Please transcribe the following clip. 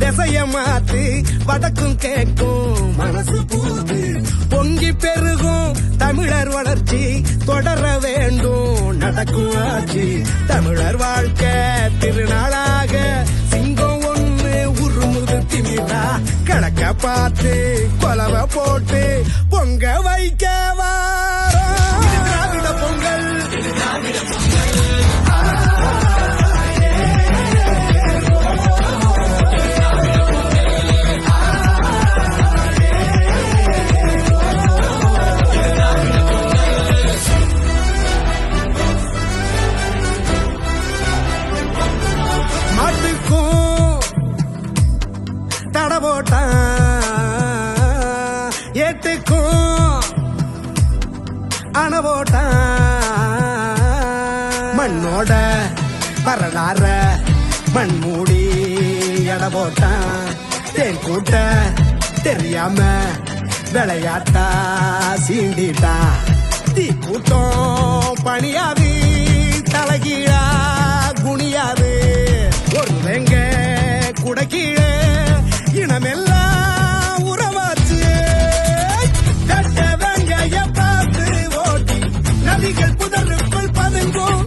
திசைய மாத்து வடக்கும் கேட்கும். மனசு பூத்து பொங்கி பெருகும். தமிழர் வளர்ச்சி தொடர வேண்டும். நடக்கும் ஆட்சி தமிழர் வாழ்க்கை. திருநாளாக சிங்கம் ஒண்ணு உருமுது திமிரா. கணக்க பார்த்து கொலவை போட்டு போட்டான். ஏட்டுக்கும் அண போட்டான். மண்ணோட வரலாற மண் மூடி எட போட்டான். தேன் கூட்ட தெரியாம விளையாட்டா சீண்டிட்டா தீ கூட்டம் பணியாது புதருக்குள் பதுங்கும்.